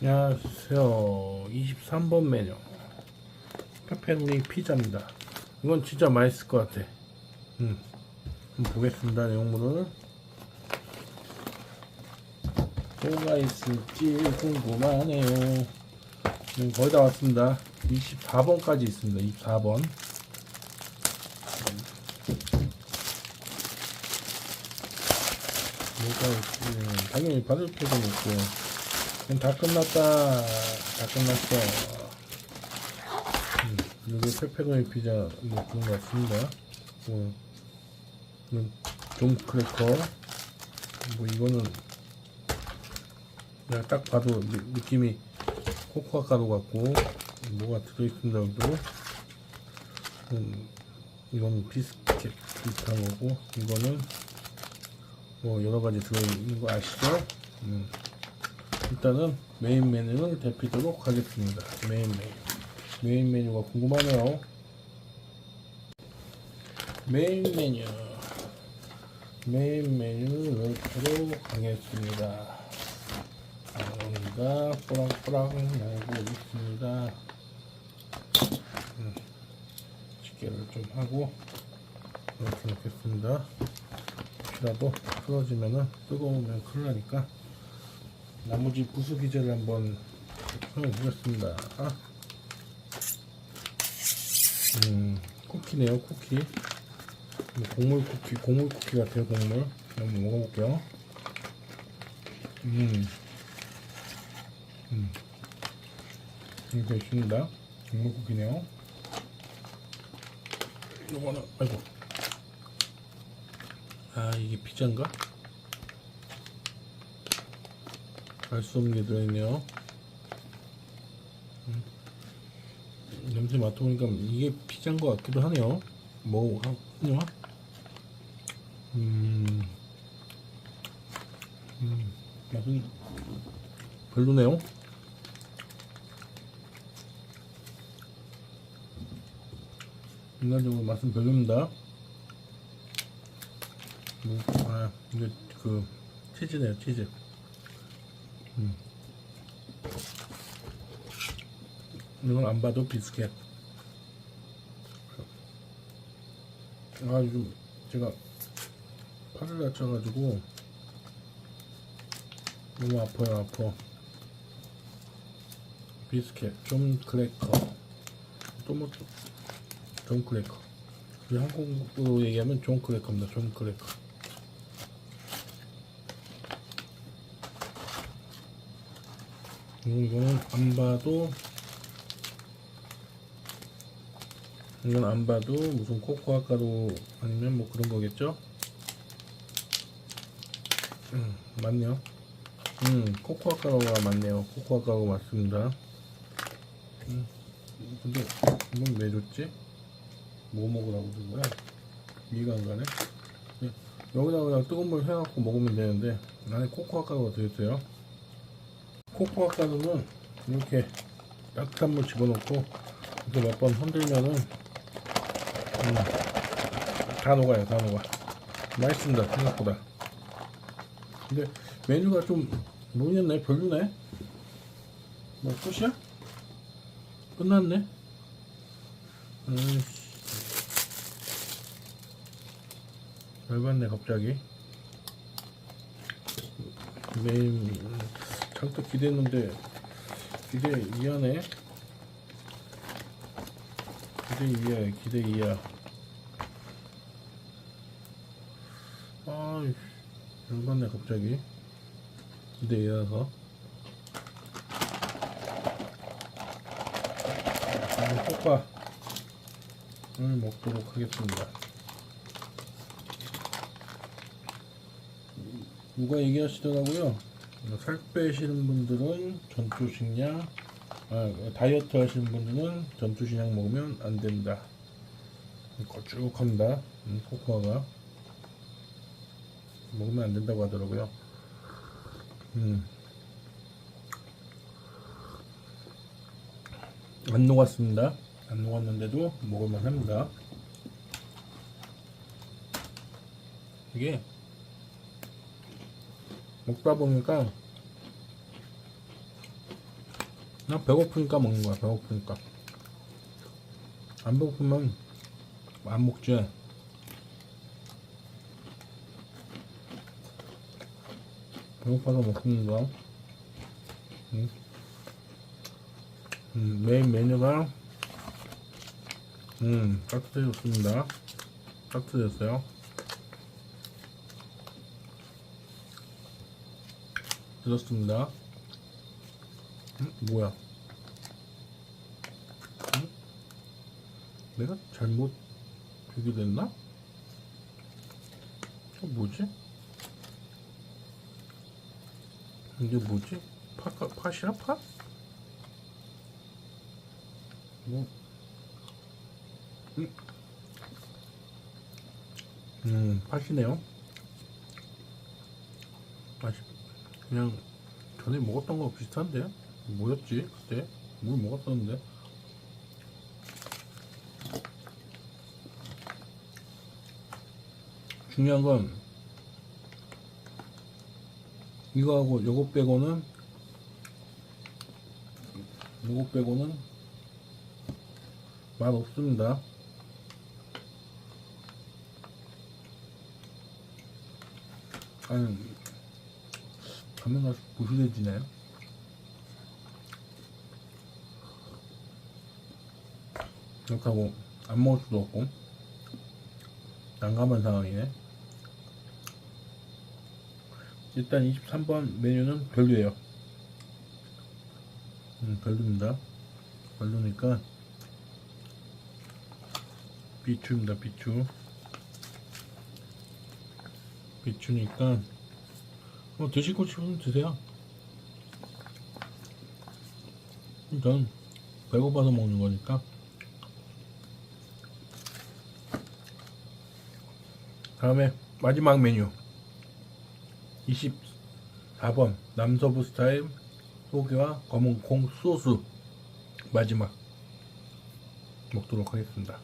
안녕하세요. 23번 메뉴. 페페로니 피자입니다. 이건 진짜 맛있을 것 같아. 음. 한번 보겠습니다. 내용물을. 뭐가 있을지 궁금하네요. 음, 거의 다 왔습니다. 24번까지 있습니다. 24번. 뭐가 있지? 당연히 받을 표도 있고. 그럼 다 끝났다. 다 끝났어. 음, 여기 페페로니 피자 뭐 그런 것 같습니다. 뭐, 이건 좀 크래커. 뭐 이거는 그냥 딱 봐도 느, 느낌이 코코아 가루 같고 뭐가 들어있습니다. 여기도. 음, 이건 비스켓 비슷한 거고 이거는 뭐 여러 가지 들어있는 거 아시죠? 음. 일단은 메인 메뉴를 대피도록 하겠습니다. 메인 메뉴. 메인 메뉴가 궁금하네요. 메인 메뉴. 메인 메뉴를 넣도록 하겠습니다. 여기가 뿌락뿌락 나오고 있습니다. 음, 집게를 좀 하고 이렇게 놓겠습니다. 혹시라도 풀어지면은 뜨거우면 큰일 나니까 나머지 부수기제를 한번 해보겠습니다. 아. 음, 쿠키네요, 쿠키. 뭐 곡물 쿠키, 곡물 쿠키 같아요, 곡물. 한번 먹어볼게요. 음. 음. 이렇게 있습니다. 곡물 쿠키네요. 이거는, 아이고. 아, 이게 피자인가? 알 수 없는 게 들어있네요. 음. 냄새 맡아보니까 이게 피자인 것 같기도 하네요. 뭐, 하냐? 음, 음, 맛은 별로네요. 인간적으로 맛은 별로입니다. 뭐, 아, 이게 그, 치즈네요, 치즈. 음. 이건 안 봐도 비스켓. 아, 요즘 제가 팔을 다쳐가지고 너무 아파요, 아파. 비스켓, 좀 크래커. 또 뭐, 좀 크래커. 우리 한국으로 얘기하면 존 크래커입니다, 존 크래커. 이거는 안 봐도 이건 안 봐도 무슨 코코아 가루 아니면 뭐 그런 거겠죠? 음, 맞네요. 음, 코코아 가루가 맞네요. 코코아 가루 맞습니다. 음, 근데 이건 왜 줬지? 뭐 먹으라고 준 거야? 이해가 안 가네. 네, 여기다가 그냥 뜨거운 물 해갖고 먹으면 되는데 안에 코코아 가루가 들어있어요. 코코아 가루는 이렇게 따뜻한 물 집어넣고 이렇게 몇 번 흔들면은 음, 다 녹아요 다 녹아. 맛있습니다 생각보다. 근데 메뉴가 좀 모르겠네 별로네? 뭐 끝이야? 끝났네? 아이씨. 열받네 갑자기. 메인 잔뜩 기대했는데 기대 이하네. 기대 이하 기대 이하. 아 열받네 갑자기. 기대 이하서 호빠를 먹도록 하겠습니다. 누가 얘기하시더라고요 살 빼시는 분들은 전투식량 아, 다이어트 하시는 분들은 전투식량 먹으면 안 된다. 걸쭉합니다. 음, 코코아가. 먹으면 안 된다고 하더라고요. 음. 안 녹았습니다. 안 녹았는데도 먹을만 합니다. 이게 먹다 보니까 그냥 배고프니까 먹는 거야 배고프니까. 안 배고프면 안 먹지. 배고파서 먹는 거야. 음. 음, 메인 메뉴가 음 따뜻해졌습니다. 따뜻해졌어요. 들었습니다 음, 뭐야 음? 내가 잘못 주게 됐나? 어, 뭐지? 이게 뭐지? 파, 팥? 뭐? 음, 음 팥이네요 맛이 그냥 전에 먹었던 거 비슷한데 뭐였지 그때? 뭘 먹었었는데? 중요한 건 이거하고 요거 빼고는 요거 빼고는 맛 없습니다. 아니 가면 가서 부실해지네 그렇다고 안 먹을 수도 없고. 난감한 상황이네. 일단 23번 메뉴는 별로예요. 음, 별로입니다. 별로니까 비추입니다 비추. 비추니까 뭐 드시고 싶으면 드세요. 일단 배고파서 먹는 거니까 다음에 마지막 메뉴. 24번 남서부 스타일 소개와 검은 콩 소스. 마지막. 먹도록 하겠습니다